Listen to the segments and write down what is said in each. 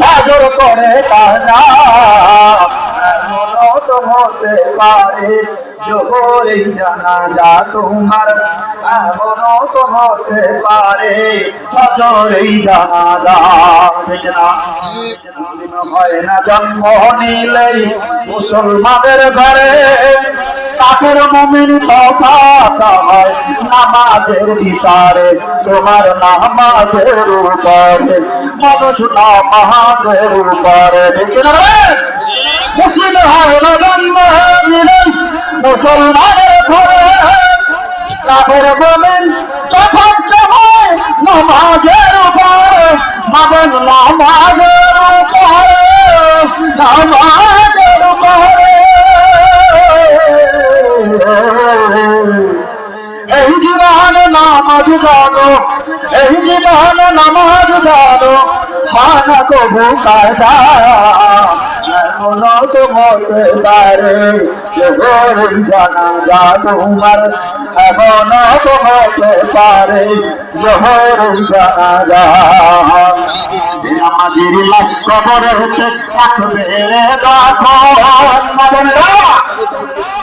বাজর করে কাজা পারে জানা যা তোমার। এমনও তো পারে জানা যা হয় না, জন্ম নিলেই মুসলমানের ঘরে। কাফের মমিন কথা হয় নামাজের বিচারে, তোমার নামাজের উপরে, মানুষ নামাজের উপরে? মুসলিম হয় জন্ম মুসলমানের ঘরে কাফের মমিন নামাজের উপরে। নামাজ জানো। এই জীবন নামাজ জানো। হানা কবু কাজা এমন তো হতে পারে জোহর জানা যা তোমার। এমন তো হতে পারে জোহর জানা যা আমাদের লাশ কবরে রাখবে যখন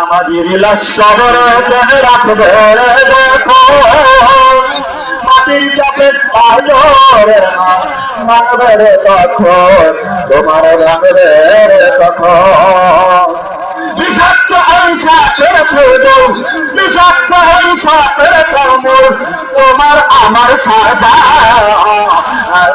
আমাদের লাশ কবরে রাখবে রে দেখো। মাটির চাপে পাজরে মানবে রে তখন, তোমার ভাঙবে রে তখন। বিষাক্ত অভিশাপের ফুজো বিষাক্ত অভিশাপের কর্ম তোমার আমার সাজা।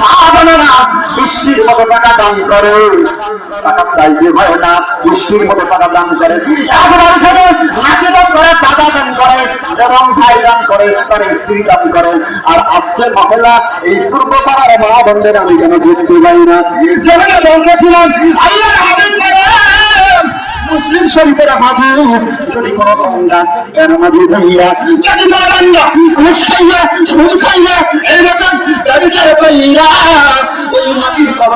মা বোনেরা, বৃষ্টির মতো টাকা না, বৃষ্টির মতো আর আজকে মহিলা, এই পূর্ব পাড়ার মা বোনদের আমি কেন জিততে পারি না। সেখানে বলতেছিলাম মুসলিম শরীফের হাদিস যদি কোনো বান্দা মাঝে ধরিয়া যদি কোনো খাইয়া সুদ খাইয়া এইরকম ব্যবচার কইরা ওই মাটির কবরে